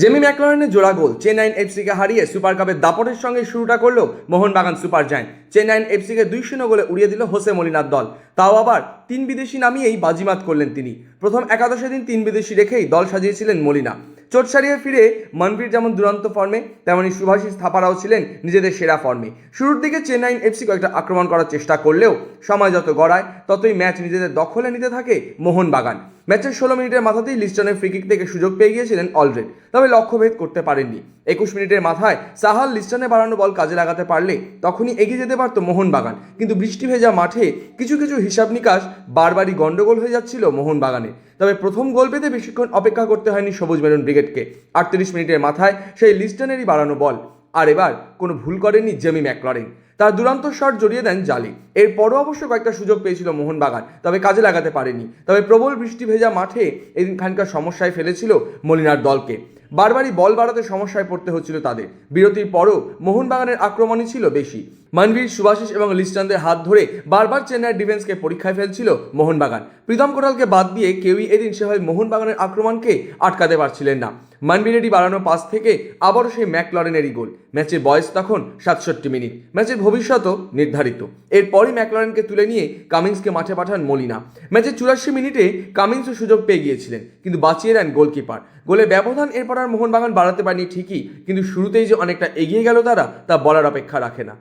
Jamie ম্যাকলরেনের জোড়া গোল, চেন্নাইন এফসিকে হারিয়ে super কাপের দাপটের সঙ্গে শুরুটা করল মোহনবাগান সুপার জায়ান্ট। চেন্নাইন এফসিকে দুই শূন্য গোলে উড়িয়ে দিল হোসে মলিনার দল। তাও আবার তিন বিদেশি নামিয়েই বাজিমাত করলেন তিনি। প্রথম একাদশে দিন তিন বিদেশি রেখেই দল সাজিয়েছিলেন মলিনা। চোট সারিয়ে ফিরে মনবীর যেমন দুরন্ত ফর্মে, তেমনি সুভাষিস থাপারাও ছিলেন নিজেদের সেরা ফর্মে। শুরুর দিকে চেন্নাইন এফসি কয়েকটা আক্রমণ করার চেষ্টা করলেও সময় যত গড়ায়, ততই ম্যাচ নিজেদের দখলে নিতে থাকে মোহনবাগান। ম্যাচের ষোলো মিনিটের মাথাতেই লিস্টনের ফ্রিকিক থেকে সুযোগ পেয়ে গিয়েছিলেন অলরেড, তবে লক্ষ্যভেদ করতে পারেননি। একুশ মিনিটের মাথায় সাহাল লিস্টনে বাড়ানো বল কাজে লাগাতে পারলে তখনই এগিয়ে যেতে পারত মোহনবাগান, কিন্তু বৃষ্টি ভেজা মাঠে কিছু কিছু হিসাব নিকাশ বারবারই গন্ডগোল হয়ে যাচ্ছিল মোহনবাগানে তবে প্রথম গোল পেতে বেশিক্ষণ অপেক্ষা করতে হয়নি সবুজ মেরুন ব্রিগেডকে। আটত্রিশ মিনিটের মাথায় সেই লিস্টনেরই বাড়ানো বল। আর এবার কোনো ভুল করেননি জেমি ম্যাকলরেন। তার দুরান্ত শট জড়িয়ে দেন জালি। এরপরও অবশ্য কয়েকটা সুযোগ পেয়েছিল মোহনবাগান, তবে কাজে লাগাতে পারেনি। তবে প্রবল বৃষ্টি ভেজা মাঠে এদিন খানকার সমস্যায় ফেলেছিল মলিনার দলকে। বারবারই বল বাড়াতে সমস্যায় পড়তে হচ্ছিল তাদের। বিরতির পরও মোহনবাগানের আক্রমণই ছিল বেশি। মানবীর, সুভাষিস এবং লিস্টানদের হাত ধরে বারবার চেন্নাইয়ের ডিফেন্সকে পরীক্ষায় ফেলছিল মোহনবাগান। প্রীতম কোটালকে বাদ দিয়ে কেউই এদিন সেভাবে মোহনবাগানের আক্রমণকে আটকাতে পারছিলেন না। মানবিরেডি বাড়ানো পাস থেকে আবারও সেই ম্যাকলরেনেরই গোল। ম্যাচের বয়স তখন সাতষট্টি মিনিট। ম্যাচের ভবিষ্যতও নির্ধারিত। এরপরই ম্যাকলরেনকে তুলে নিয়ে কামিংসকে মাঠে পাঠান মলিনা। ম্যাচের চুরাশি মিনিটে কামিংসও সুযোগ পেয়ে গিয়েছিলেন, কিন্তু বাঁচিয়ে দেন গোলকিপার। গোলের ব্যবধান এরপর আর মোহনবাগান বাড়াতে পারেনি ঠিকই, কিন্তু শুরুতেই যে অনেকটা এগিয়ে গেল তারা, তা বলার অপেক্ষা রাখে না।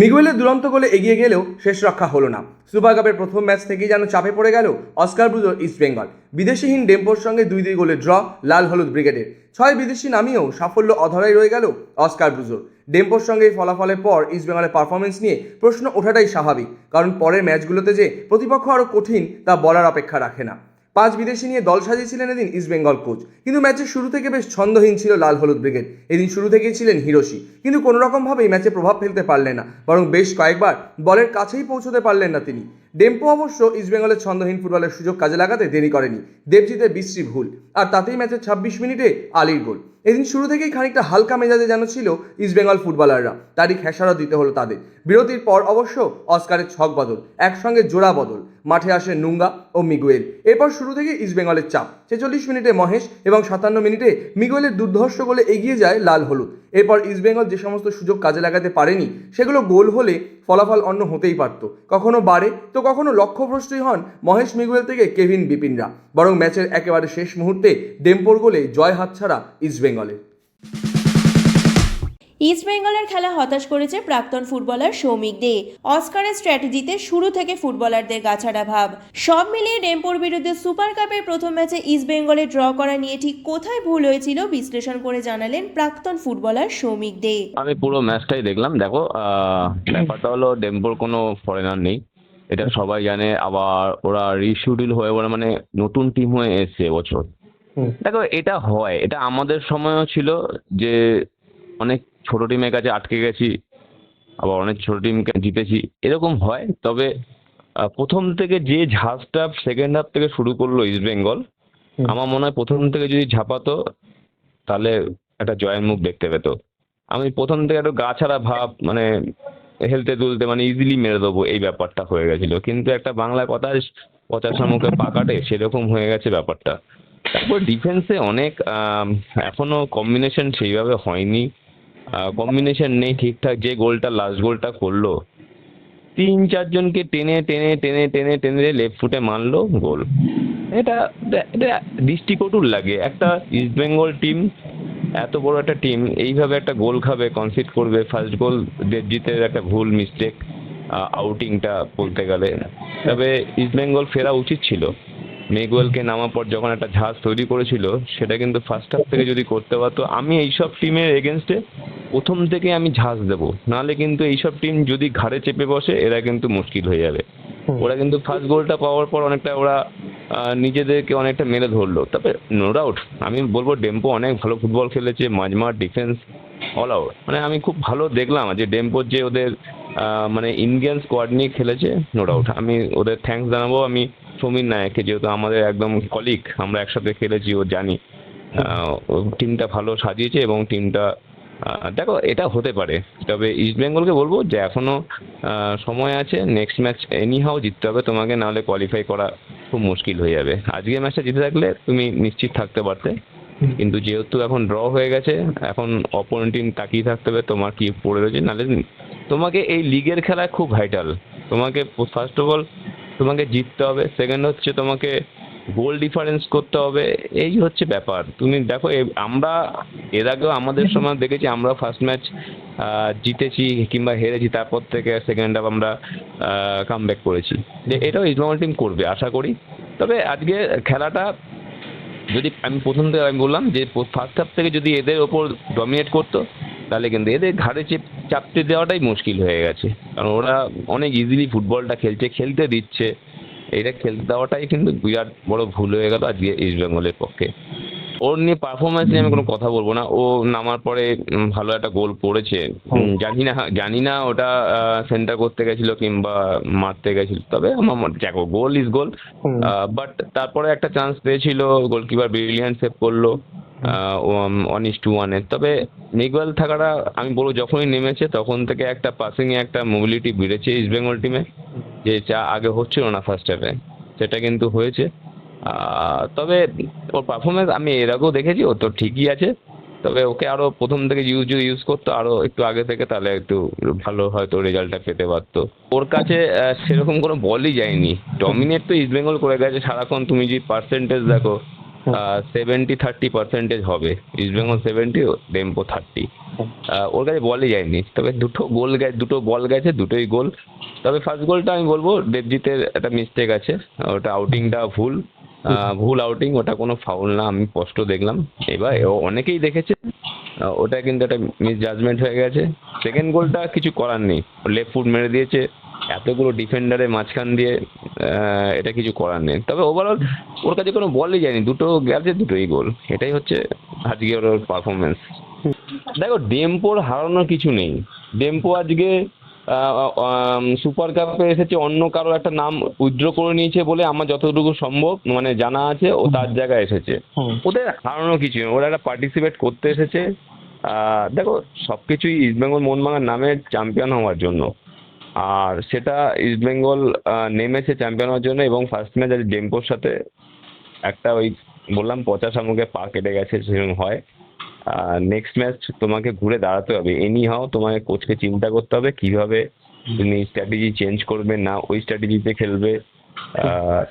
মিগুয়েলের দুরন্ত গোলে এগিয়ে গেলেও শেষ রক্ষা হলো না। সুপার কাপের প্রথম ম্যাচ থেকেই যেন চাপে পড়ে গেল অস্কার ব্রুজোর ইস্টবেঙ্গল বিদেশিহীন ডেম্পোর সঙ্গে দুই দুই গোলে ড্র, লাল হলুদ ব্রিগেডের। ছয় বিদেশি নামিয়েও সাফল্য অধরাই রয়ে গেল অস্কার ব্রুজোর। ডেম্পোর সঙ্গে এই ফলাফলের পর ইস্টবেঙ্গলের পারফরমেন্স নিয়ে প্রশ্ন ওঠাটাই স্বাভাবিক, কারণ পরের ম্যাচগুলোতে যে প্রতিপক্ষ আরও কঠিন, তা বলার অপেক্ষা রাখে না। পাঁচ বিদেশি নিয়ে দল সাজিয়েছিলেন এদিন ইস্টবেঙ্গল কোচ কিন্তু ম্যাচের শুরু থেকে বেশ ছন্দহীন ছিল লাল হলুদ ব্রিগেড। এদিন শুরু থেকেই ছিলেন হিরোশি। কিন্তু কোনো রকমভাবেই ম্যাচে প্রভাব ফেলতে পারলেন না। বরং বেশ কয়েকবার বলের কাছেই পৌঁছতে পারলেন না তিনি। ডেম্পো অবশ্য ইস্টবেঙ্গলের ছন্দহীন ফুটবলের সুযোগ কাজে লাগাতে দেরি করেনি। দেবজিতের বিশ্রী ভুল। আর তাতেই ম্যাচের ছাব্বিশ মিনিটে আলির গোল। এদিন শুরু থেকেই খানিকটা হালকা মেজাজে যেন ছিল ইস্টবেঙ্গল ফুটবলাররা। তারই খেসারও দিতে হলো তাদের। বিরতির পর অবশ্য অস্কারের ছক বদল, একসঙ্গে জোড়া বদল। মাঠে আসে নুঙ্গা ও মিগুয়েল। এরপর শুরু থেকে ইস্টবেঙ্গলের চাপ। ছেচল্লিশ মিনিটে মহেশ এবং সাতান্ন মিনিটে মিগুয়েলের দুর্ধর্ষ গোলে এগিয়ে যায় লাল হলুদ। এরপর ইস্টবেঙ্গল যে সমস্ত সুযোগ কাজে লাগাতে পারেনি, সেগুলো গোল হলে ফলাফল অন্য হতেই পারত। কখনো বাড়ে তো কখনো লক্ষ্যভ্রষ্টই হন মহেশ মিগুয়েল থেকে কেভিন বিপিনরা। বরং ম্যাচের একেবারে শেষ মুহূর্তে ডেম্পোর গোলে জয় হাতছাড়া ইস্টবেঙ্গলের ইস্টবেঙ্গলের খেলা হতাশ করেছে প্রাক্তন ফুটবলার সৌমিক দে। অস্কারের স্ট্র্যাটেজিতে শুরু থেকে ফুটবলারদের গাছাড়া ভাব। সব মিলিয়ে ডেম্পোর বিরুদ্ধে সুপার কাপের প্রথম ম্যাচে ইস্টবেঙ্গলে ড্র করা নিয়ে ঠিক কোথায় ভুল হয়েছিল বিশ্লেষণ করে জানালেন প্রাক্তন ফুটবলার সৌমিক দে। আমি পুরো ম্যাচটাই দেখলাম। দেখো আহ, ব্যাপারটা হলো ডেম্পোর কোনো ফরেনার নেই। এটা সবাই জানে আবার ওরা রিশিডিউল হয়ে ওরা মানে নতুন টিম হয়ে এসছে এবছর। দেখো এটা হয় এটা আমাদের সময়ও ছিল যে অনেক ছোট টিমের কাছে আটকে গেছি আবার অনেক ছোট টিমকে জিতেছি এরকম হয়। তবে প্রথম থেকে যে ঝাঁজটা সেকেন্ড হাফ থেকে শুরু করল ইস্ট বেঙ্গল আমার মনে হয় প্রথম থেকে যদি ঝাঁপাতো তাহলে একটা জয়ের মুখ দেখতে পেতো। আমি প্রথম থেকে একটু গা ছাড়া ভাব মানে হেলতে তুলতে মানে ইজিলি মেরে দেবো, এই ব্যাপারটা হয়ে গেছিল। কিন্তু একটা বাংলা কথা পচাশা মুখে পাকাটে সেরকম হয়ে গেছে ব্যাপারটা। তারপর ডিফেন্সে অনেক এখনও কম্বিনেশন সেইভাবে হয়নি। কম্বিনেশন নেই ঠিকঠাক, যে গোলটা লাস্ট গোলটা করল। তিন চারজনকে টেনে টেনে টেনে টেনে টেনে লেফট ফুটে মারলো গোল এটা এটা দৃষ্টিকটুর লাগে। একটা ইস্ট বেঙ্গল টিম এত বড় একটা টিম এইভাবে একটা গোল খাবে কনসিড করবে ফার্স্ট গোল দেবজিতের একটা ভুল মিস্টেক আউটিংটা বলতে গেলে। তবে ইস্ট বেঙ্গল ফেরা উচিত ছিল। মেগুয়েলকে নামার পর যখন একটা ঝাঁজ তৈরি করেছিল সেটা কিন্তু ফার্স্ট হাফ থেকে যদি করতে পারতো আমি এইসব টিমের এগেনস্টে প্রথম থেকে আমি ঝাঁজ দেবো। নাহলে কিন্তু এইসব টিম যদি ঘাড়ে চেপে বসে এরা কিন্তু মুশকিল হয়ে যাবে। ওরা কিন্তু ফার্স্ট গোলটা পাওয়ার পর অনেকটা ওরা নিজেদেরকে অনেকটা মেরে ধরলো। তবে নো ডাউট আমি বলব ডেম্পো অনেক ভালো ফুটবল খেলেছে, মাঝমাঠ ডিফেন্স অল আউট মানে আমি খুব ভালো দেখলাম যে ডেম্পোর যে ওদের মানে ইন্ডিয়ান স্কোয়াড নিয়ে খেলেছে নো ডাউট আমি ওদের থ্যাঙ্কস জানাব, আমি সমীর নায়ককে, যেহেতু আমাদের একদম কলিগ আমরা একসাথে খেলেছি, ও জানি। টিমটা ভালো সাজিয়েছে এবং টিমটা দেখো, এটা হতে পারে। তবে ইস্ট বেঙ্গলকে বলব যে এখনও সময় আছে নেক্সট ম্যাচ এনি হাও জিততে হবে, তোমাকে নাহলে কোয়ালিফাই করা খুব মুশকিল হয়ে যাবে। আজকে ম্যাচটা জিতে থাকলে তুমি নিশ্চিত থাকতে পারতে। কিন্তু যেহেতু এখন ড্র হয়ে গেছে এখন অপোনেন্ট টিম তাকিয়ে থাকতে হবে তোমার কি পড়ে রয়েছে। নাহলে তোমাকে এই লিগের খেলায় খুব ভাইটাল তোমাকে ফার্স্ট অফ অল তোমাকে জিততে হবে। সেকেন্ড হচ্ছে তোমাকে গোল ডিফারেন্স করতে হবে এই হচ্ছে ব্যাপার। তুমি দেখো আমরা এর আগেও আমাদের সময় দেখেছি আমরা ফার্স্ট ম্যাচ জিতেছি কিংবা হেরেছি তারপর থেকে সেকেন্ড হাফ আমরা কাম ব্যাক করেছি। যে এটাও ইস্টবেঙ্গল টিম করবে আশা করি। তবে আজকে খেলাটা যদি আমি প্রথম থেকে আমি বললাম যে ফার্স্ট হাফ থেকে যদি এদের ওপর ডমিনেট করতো তাহলে কিন্তু এদের ঘাড়ে চেপ চাপতে দেওয়াটাই মুশকিল হয়ে গেছে। কারণ ওরা অনেক ইজিলি ফুটবলটা খেলছে খেলতে দিচ্ছে। এটা খেলতে দেওয়াটাই কিন্তু বিরাট বড় ভুল হয়ে গেল আজকে ইস্ট বেঙ্গলের পক্ষে। ওর নিয়ে পারফরমেন্স নিয়ে আমি কোনো কথা বলব না। ও নামার পরে ভালো একটা গোল করেছে। জানি না জানি না ওটা সেন্টার করতে গেছিল কিংবা মারতে গেছিল তবে আমার দেখো গোল ইজ গোল বাট তারপরে একটা চান্স পেয়েছিল গোলকিপার ব্রিলিয়ান্ট সেভ করল ওয়ান ইস টু ওয়ানের তবে মিগুয়েল থাকাটা আমি বলব যখনই নেমেছে তখন থেকে একটা পাসিংয়ে একটা মোবিলিটি বেড়েছে ইস্ট বেঙ্গল টিমে যে যা আগে হচ্ছিল না ফার্স্ট হাফে সেটা কিন্তু হয়েছে। তবে ওর পারফরমেন্স আমি এর আগেও দেখেছি ও তো ঠিকই আছে। তবে ওকে আরও প্রথম থেকে ইউজ যদি ইউজ করতো আরও একটু আগে থেকে তাহলে একটু ভালো হয়তো রেজাল্টটা পেতে পারতো। ওর কাছে সেরকম কোনো বলই যায়নি। ডমিনেট তো ইস্ট বেঙ্গল করে গেছে। সারাক্ষণ তুমি যদি পার্সেন্টেজ দেখো সেভেন্টি থার্টি পার্সেন্টেজ হবে। East Bengal seventy Dempo thirty ওর কাছে বলই যায়নি। তবে দুটো গোল গেছে দুটো বল গেছে, দুটোই গোল। তবে ফার্স্ট গোলটা আমি বলব, দেবজিতের একটা মিস্টেক আছে। ওটা আউটিংটা ভুল। ভুল আউটিং ওটা কোনো ফাউল না, আমি স্পষ্ট দেখলাম। এবার অনেকেই দেখেছে। ওটা কিন্তু একটা মিস জাজমেন্ট হয়ে গেছে। সেকেন্ড গোলটা কিছু করার নেই। লেফট ফুট মেরে দিয়েছে। এতগুলো ডিফেন্ডারের মাঝখান দিয়ে এটা কিছু করার নেই। তবে ওভারঅল ওর কাছে কোনো বলই যায়নি। দুটো গেছে, দুটোই গোল। এটাই হচ্ছে আজকে ওর পারফরমেন্স দেখো ডেম্পোর হারানোর কিছু নেই। ডেম্পো আজকে সুপার কাপে এসেছে অন্য কারও একটা নাম উইথড্র করে নিয়েছে বলে আমার যতটুকু সম্ভব মানে জানা আছে ও তার জায়গায় এসেছে। ওদের হারানোর কিছু নেই ওরা একটা পার্টিসিপেট করতে এসেছে। দেখো সব কিছুই ইস্টবেঙ্গল মোহনবাগান নামে চ্যাম্পিয়ন হওয়ার জন্য। আর সেটা ইস্টবেঙ্গল নেমেছে চ্যাম্পিয়ন হওয়ার জন্য এবং ফার্স্ট ম্যাচ আজ ডেম্পোর সাথে। একটা ওই বললাম পচা শামুকে পা কেটে গেছে সেরকম হয়। নেক্সট ম্যাচ তোমাকে ঘুরে দাঁড়াতে হবে। এনি হাও তোমাকে কোচকে চিন্তা করতে হবে কীভাবে তুমি স্ট্র্যাটেজি চেঞ্জ করবে না ওই স্ট্র্যাটেজিতে খেলবে।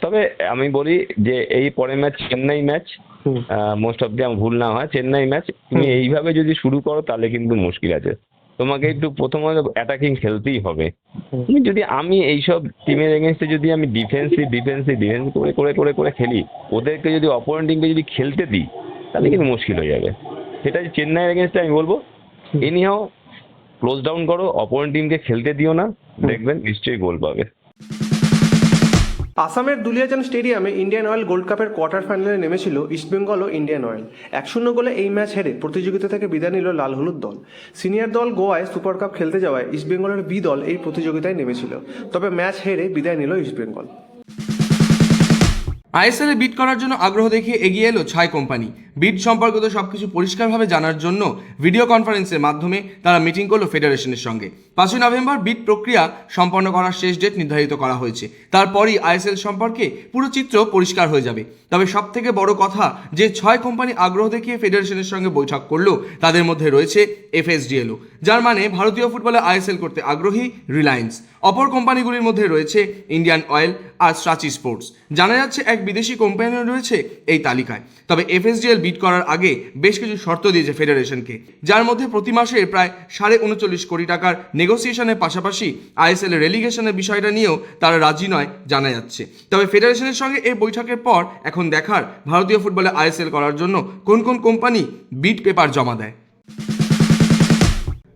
তবে আমি বলি যে এই পরের match Chennai match most of the আমার ভুল না হয় চেন্নাই ম্যাচ তুমি এইভাবে যদি শুরু করো তাহলে কিন্তু মুশকিল আছে। তোমাকে একটু প্রথমত অ্যাটাকিং খেলতেই হবে। তুমি যদি আমি এইসব টিমের এগেনস্টে যদি আমি ডিফেন্সিভ ডিফেন্সিভ ডিফেন্স করে করে করে করে খেলি ওদেরকে যদি অপোনেন্ট টিমকে যদি খেলতে দিই তাহলে কিন্তু মুশকিল হয়ে যাবে। সেটা যে চেন্নাইয়ের এগেনস্টে আমি বলব। এনিহাও ক্লোজ ডাউন করো অপোনেন্ট টিমকে খেলতে দিও না। দেখবেন নিশ্চয়ই গোল পাবে। আসামের Duliajan stadium Indian oil gold কাপের কোয়ার্টার ফাইনালে নেমেছিল ইস্টবেঙ্গল ও ইন্ডিয়ান অয়েল এক শূন্য গোলে এই ম্যাচ হেরে প্রতিযোগিতা থেকে বিদায় নিল লাল হলুদ দল। সিনিয়র দল গোয়ায় সুপার কাপ খেলতে যাওয়ায় ইস্টবেঙ্গলের বি দল এই প্রতিযোগিতায় নেমেছিল। তবে ম্যাচ হেরে বিদায় নিল ইস্টবেঙ্গল আইএসএল বিট করার জন্য আগ্রহ দেখিয়ে এগিয়ে এলো ছাই কোম্পানি। বিট সম্পর্কিত সবকিছু পরিষ্কারভাবে জানার জন্য ভিডিও কনফারেন্সের মাধ্যমে তারা মিটিং করল ফেডারেশনের সঙ্গে। পাঁচই নভেম্বর বিট প্রক্রিয়া সম্পন্ন করার শেষ ডেট নির্ধারিত করা হয়েছে। তারপরই আইএসএল সম্পর্কে পুরো চিত্র পরিষ্কার হয়ে যাবে। তবে সব থেকে বড় কথা, যে ছয় কোম্পানি আগ্রহ দেখিয়ে ফেডারেশনের সঙ্গে বৈঠক করল, তাদের মধ্যে রয়েছে এফএসডিএলও, যার মানে ভারতীয় ফুটবলে আইএসএল করতে আগ্রহী রিলায়েন্স। অপর কোম্পানিগুলির মধ্যে রয়েছে ইন্ডিয়ান অয়েল আর স্ট্রাচি স্পোর্টস। জানা যাচ্ছে এক বিদেশি কোম্পানিও রয়েছে এই তালিকায়। তবে এফএসডিএল বিট করার আগে বেশ কিছু শর্ত দিয়েছে ফেডারেশনকে, যার মধ্যে প্রতি মাসে প্রায় সাড়ে উনচল্লিশ কোটি টাকার নেগোসিয়েশনের পাশাপাশি আইএসএল রেলিগেশনের বিষয়টা নিয়েও তারা রাজি নয় জানা যাচ্ছে। তবে ফেডারেশনের সঙ্গে এই বৈঠকের পর এখন দেখার ভারতীয় ফুটবলে আইএসএল করার জন্য কোন কোন কোম্পানি বিট পেপার জমা দেয়।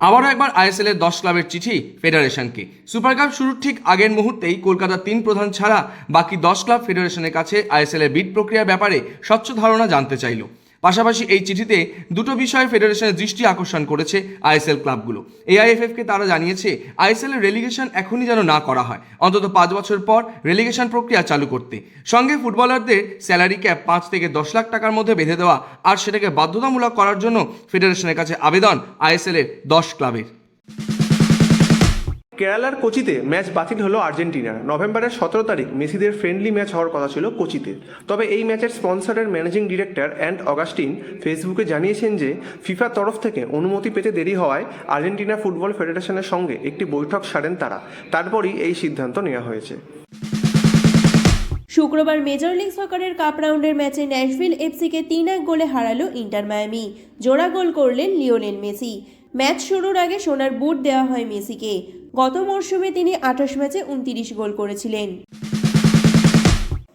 আবারও একবার আইএসএল এর দশ ক্লাবের চিঠি ফেডারেশনকে। সুপার কাপ শুরুর ঠিক আগের মুহূর্তেই কলকাতার তিন প্রধান ছাড়া বাকি দশ ক্লাব ফেডারেশনের কাছে আইএসএল এর বিট প্রক্রিয়ার ব্যাপারে স্বচ্ছ ধারণা জানতে চাইল। পাশাপাশি এই চিঠিতে দুটো বিষয়ে ফেডারেশনের দৃষ্টি আকর্ষণ করেছে আইএসএল ক্লাবগুলো। এআইএফএফকে তারা জানিয়েছে আইএসএল এর রেলিগেশন এখনই যেন না করা হয়। অন্তত পাঁচ বছর পর রেলিগেশন প্রক্রিয়া চালু করতে। সঙ্গে ফুটবলারদের স্যালারি ক্যাপ পাঁচ থেকে দশ লাখ টাকার মধ্যে বেঁধে দেওয়া আর সেটাকে বাধ্যতামূলক করার জন্য ফেডারেশনের কাছে আবেদন আইএসএলের দশ ক্লাবের। কেরালার কোচিতে ম্যাচ বাতিল হলো আর্জেন্টিনার নভেম্বরের সতেরো তারিখ মেসিদের ফ্রেন্ডলি ম্যাচ হওয়ার কথা ছিল কোচিতে। তবে এই ম্যাচের স্পন্সরের ম্যানেজিং ডিরেক্টর অ্যান্ড অগাস্টিন ফেসবুকে জানিয়েছেন যে ফিফার তরফ থেকে অনুমতি পেতে দেরি হওয়ায় আর্জেন্টিনা ফুটবল ফেডারেশনের সঙ্গে একটি বৈঠক সারেন তারা। তারপরই এই সিদ্ধান্ত নেওয়া হয়েছে। শুক্রবার মেজর লিগ সকারের কাপ রাউন্ডের ম্যাচে ন্যাশভিল এফসিকে তিন এক গোলে হারালো ইন্টার মায়ামি। জোড়া গোল করলেন লিওনেল মেসি। ম্যাচ শুরুর আগে সোনার বুট দেওয়া হয় মেসিকে। গত মরশুমে তিনি আঠাশ ম্যাচে উনতিরিশ গোল করেছিলেন।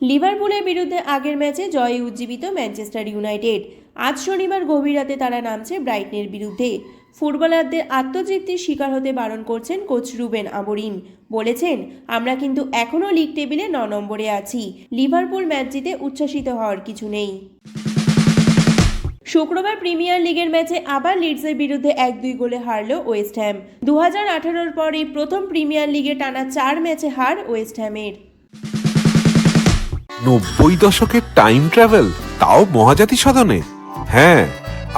লিভারপুলের বিরুদ্ধে আগের ম্যাচে জয়ে উজ্জীবিত ম্যানচেস্টার ইউনাইটেড। আজ শনিবার গভীর রাতে তারা নামছে ব্রাইটনের বিরুদ্ধে। ফুটবলারদের আত্মতৃপ্তির শিকার হতে বারণ করছেন কোচ রুবেন আমরিম বলেছেন, আমরা কিন্তু এখনও লিগ টেবিলে ন নম্বরে আছি। লিভারপুল ম্যাচ জিতে উচ্ছ্বাসিত হওয়ার কিছু নেই। শুক্রবার প্রিমিয়ার লিগের ম্যাচে আবার লিডসের বিরুদ্ধে এক দুই গোলে হারল ওয়েস্ট হ্যাম। দু হাজার আঠারোর পর প্রথম প্রিমিয়ার লিগে টানা চার ম্যাচে হার ওয়েস্ট হ্যামের। নব্বই দশকের টাইম ট্রাভেল, তাও মহাজাতি সদনে হ্যাঁ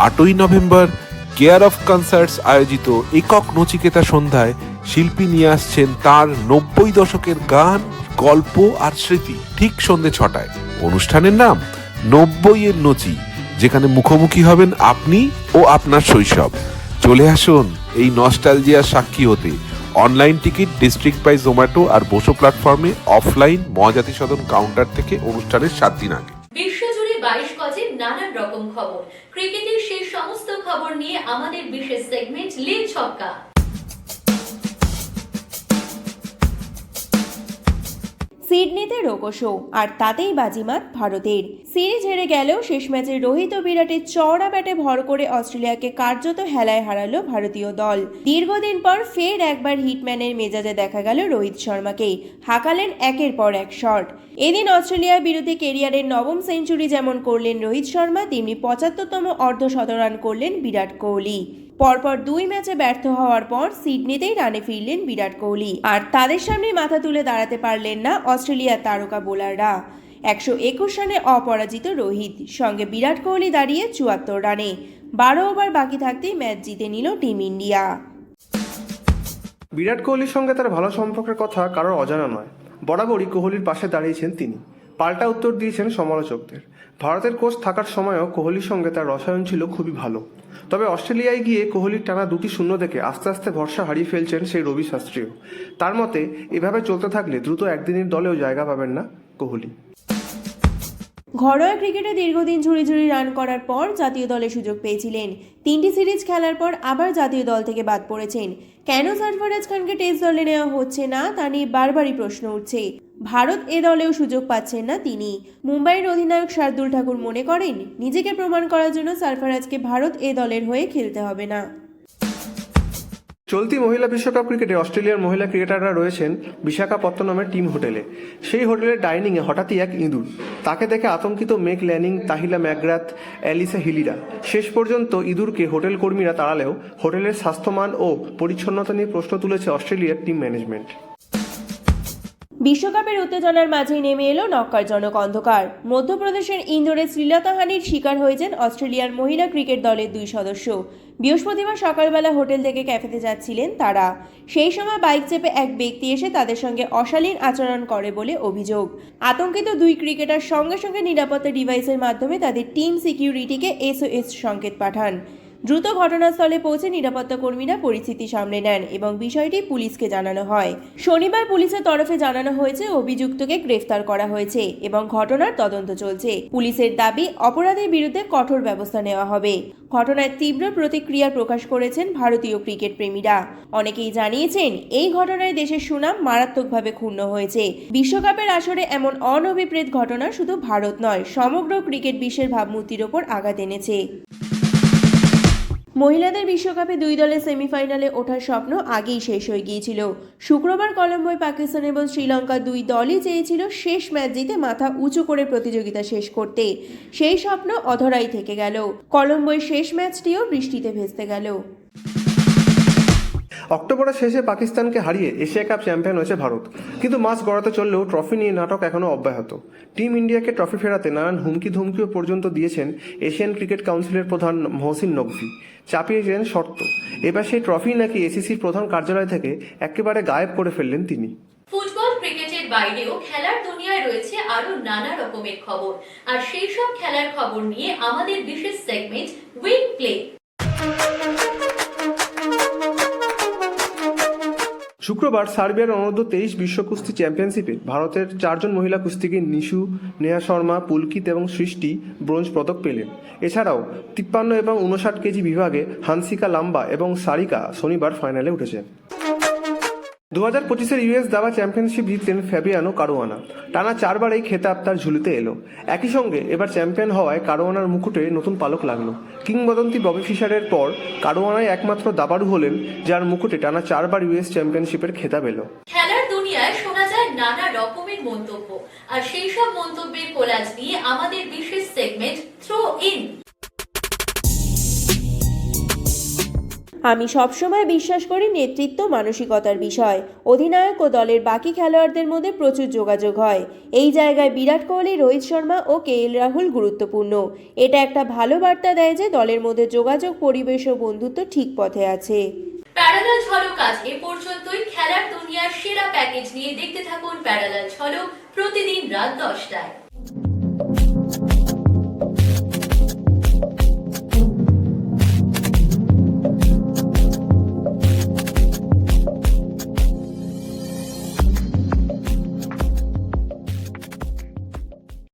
আটই নভেম্বর কেয়ার অফ কনসার্টস আয়োজিত একক নচিকেতা সন্ধ্যায় শিল্পী নিয়ে আসছেন তার নব্বই দশকের গান, গল্প আর স্মৃতি ঠিক সন্ধে ছটায়। অনুষ্ঠানের নাম নব্বই এর নচি। যেখানে মুখোমুখি হবেন আপনি ও আপনার শৈশব। চলে আসুন এই নস্টালজিয়ার সাক্ষী হতে। Online ticket district by Zomato আর বসো প্ল্যাটফর্মে অফলাইন মহাজাতি সদন কাউন্টার থেকে অনুষ্ঠানের সাত দিন আগে। বিশ্বজুড়ে বাইশ গজে নানান রকম খবর। ক্রিকেটের সেই সমস্ত খবর নিয়ে আমাদের বিশেষ সেগমেন্ট লিল ছক্কা। সিডনিতে রোকোশো আর তাতেই বাজিমাত ভারতের। সিরিজ হেরে গেলেও শেষ ম্যাচে রোহিত বিরাটের চওড়া ব্যাটে ভর করে অস্ট্রেলিয়াকে কার্যত হেলায় হারালো ভারতীয় দল। দীর্ঘদিন পর ফের একবার হিটম্যানের মেজাজে দেখা গেল রোহিত শর্মাকে। হাঁকালেন একের পর এক শট। এদিন অস্ট্রেলিয়ার বিরুদ্ধে কেরিয়ারের নবম সেঞ্চুরি যেমন করলেন রোহিত শর্মা, তেমনি পঁচাত্তরতম অর্ধ শতরান করলেন বিরাট কোহলি। পরপর দুই ম্যাচে ব্যর্থ হওয়ার পর সিডনিতেই রানে ফিরলেন বিরাট কোহলি। আর তাদের সামনে মাথা তুলে দাঁড়াতে পারলেন না অস্ট্রেলিয়ার তারকা বোলাররা। একশো একুশ রানে অপরাজিত রোহিত। সঙ্গে বিরাট কোহলি দাঁড়িয়ে চুয়াত্তর রানে। বারো ওভার বাকি থাকতেই ম্যাচ জিতে নিল টিম ইন্ডিয়া। বিরাট কোহলির সঙ্গে তার ভালো সম্পর্কের কথা কারোর অজানা নয়। বরাবরই কোহলির পাশে দাঁড়িয়েছেন তিনি। পাল্টা উত্তর দিয়েছেন সমালোচকদের। ভারতের কোচ থাকার সময়ও কোহলির সঙ্গে তার রসায়ন ছিল খুবই ভালো। তবে অস্ট্রেলিয়ায় গিয়ে কোহলির টানা দুটি শূন্য দেখে আস্তে আস্তে ভরসা হারিয়ে ফেলছেন সেই রবি শাস্ত্রীও। তার মতে, এভাবে চলতে থাকলে দ্রুত একদিনের দলেও জায়গা পাবেন না কোহলি। ঘরোয়া ক্রিকেটে দীর্ঘদিন ঝুড়ি ঝুড়ি রান করার পর জাতীয় দলে সুযোগ পেয়েছিলেন। তিনটি সিরিজ খেলার পর আবার জাতীয় দল থেকে বাদ পড়েছেন। কেন সরফরাজ খানকে টেস্ট দলে নেওয়া হচ্ছে না, তা নিয়ে বারবারই প্রশ্ন উঠছে। ভারত এ দলেও সুযোগ পাচ্ছেন না তিনি। মুম্বাইয়ের অধিনায়ক শার্দুল ঠাকুর মনে করেন, নিজেকে প্রমাণ করার জন্য সরফরাজকে ভারত এ দলের হয়ে খেলতে হবে না। চলতি মহিলা বিশ্বকাপ ক্রিকেটে অস্ট্রেলিয়ার মহিলা ক্রিকেটাররা রয়েছেন বিশাখাপত্তনমের টিম হোটেলে। সেই হোটেলের ডাইনিংয়ে হঠাৎই এক ইঁদুর। তাকে দেখে আতঙ্কিত Meg Lanning, Tahlia McGrath, Alyssa হিলিরা। শেষ পর্যন্ত ইঁদুরকে হোটেল কর্মীরা তাড়ালেও হোটেলের স্বাস্থ্যমান ও পরিচ্ছন্নতা নিয়ে প্রশ্ন তুলেছে অস্ট্রেলিয়ার টিম ম্যানেজমেন্ট। বিশ্বকাপের উত্তেজনার মাঝেই নেমে এলো নক্কারজনক অন্ধকার। মধ্যপ্রদেশের ইন্দোরে শ্রীলতাহানির শিকার হয়েছেন অস্ট্রেলিয়ার মহিলা ক্রিকেট দলের দুই সদস্য। বৃহস্পতিবার সকালবেলা হোটেল থেকে ক্যাফেতে যাচ্ছিলেন তারা। সেই সময় বাইক চেপে এক ব্যক্তি এসে তাদের সঙ্গে অশালীন আচরণ করে বলে অভিযোগ। আতঙ্কিত দুই ক্রিকেটার সঙ্গে সঙ্গে নিরাপত্তা ডিভাইসের মাধ্যমে তাদের টিম সিকিউরিটিকে এসওএস সংকেত পাঠান। দ্রুত ঘটনাস্থলে পৌঁছে নিরাপত্তা কর্মীরা পরিস্থিতি সামলে নেন এবং বিষয়টি পুলিশকে জানানো হয়। শনিবার পুলিশের তরফে জানানো হয়েছে, অভিযুক্তকে গ্রেফতার করা হয়েছে এবং ঘটনার তদন্ত চলছে। পুলিশের দাবি, অপরাধের বিরুদ্ধে কঠোর ব্যবস্থা নেওয়া হবে। ঘটনায় তীব্র প্রতিক্রিয়া প্রকাশ করেছেন ভারতীয় ক্রিকেট প্রেমীরা। অনেকেই জানিয়েছেন, এই ঘটনায় দেশের সুনাম মারাত্মকভাবে ক্ষুণ্ণ হয়েছে। বিশ্বকাপের আসরে এমন অনভিপ্রেত ঘটনা শুধু ভারত নয়, সমগ্র ক্রিকেট বিশ্বের ভাবমূর্তির ওপর আঘাত এনেছে। মহিলাদের বিশ্বকাপে দুই দলের সেমিফাইনালে ওঠার স্বপ্ন আগেই শেষ হয়ে গিয়েছিল। শুক্রবার কলম্বোয় পাকিস্তান এবং শ্রীলঙ্কা দুই দলই চেয়েছিল শেষ ম্যাচ জিতে মাথা উঁচু করে প্রতিযোগিতা শেষ করতে। সেই স্বপ্ন অধরাই থেকে গেল। কলম্বোয় শেষ ম্যাচটিও বৃষ্টিতে ভেস্তে গেল। অক্টোবরের শেষে পাকিস্তানকে হারিয়ে এশিয়া কাপ চ্যাম্পিয়ন হয়েছে ভারত। কিন্তু মাস গড়াতে চললেও ট্রফি নিয়ে নাটক এখনও অব্যাহত। টিম ইন্ডিয়াকে ট্রফি ফেরাতে নানান হুমকি ধুমকিও পর্যন্ত দিয়েছেন এশিয়ান ক্রিকেট কাউন্সিলের প্রধান মহসিন নকভি। চাপিয়েছেন শর্ত। এবার সেই ট্রফি নাকি এসিসির প্রধান কার্যালয় থেকে একেবারে গায়েব করে ফেললেন তিনি। ফুটবল, ক্রিকেটের বাইরেও খেলার দুনিয়ায় রয়েছে আরও নানা রকমের খবর। আর সেই সব খেলার খবর নিয়ে আমাদের বিশেষ সেগমেন্ট উইন প্লে শুক্রবার সার্বিয়ার অনূর্ধ্ব তেইশ বিশ্ব কুস্তি চ্যাম্পিয়নশিপে ভারতের চারজন মহিলা কুস্তিগির নিশু, নেহা শর্মা, পুলকিত এবং সৃষ্টি ব্রোঞ্জ পদক পেলেন। এছাড়াও তিপ্পান্ন এবং উনষাট কেজি বিভাগে হানসিকা লাম্বা এবং সারিকা শনিবার ফাইনালে উঠেছেন। দু হাজার পঁচিশের ইউএস দাবা চ্যাম্পিয়নশিপ জিতলেন ফ্যাবিয়ানো কারোয়ানা টানা চারবার এই খেতাব তার ঝুলিতে এলো। একই সঙ্গে এবার চ্যাম্পিয়ন হওয়ায় কারোয়ানার মুকুটে নতুন পালক লাগল। কিংবদন্তি ববি ফিশারের পর কারোয়ানাই একমাত্র দাবাড়ু হলেন, যার মুকুটে টানা চারবার ইউএস চ্যাম্পিয়নশিপের খেতাব এলো। খেলার দুনিয়ায় শোনা যায় নানা রকমের মন্তব্য। আর সেই সব মন্তব্যের কোলাজ নিয়ে আমাদের বিশেষ সেগমেন্ট থ্রো ইন আমি সবসময় বিশ্বাস করি নেতৃত্ব মানসিকতার বিষয়। অধিনায়ক ও দলের বাকি খেলোয়াড়দের মধ্যে প্রচুর যোগাযোগ হয়। এই জায়গায় বিরাট কোহলি, রোহিত শর্মা ও কে এল রাহুল গুরুত্বপূর্ণ। এটা একটা ভালো বার্তা দেয় যে দলের মধ্যে যোগাযোগ, পরিবেশ ও বন্ধুত্ব ঠিক পথে আছে। প্যারালাল ঝলক আজ এ পর্যন্তই। খেলার দুনিয়ার সেরা প্যাকেজ নিয়ে দেখতে থাকুন প্যারালাল ঝলক প্রতিদিন রাত দশটায়।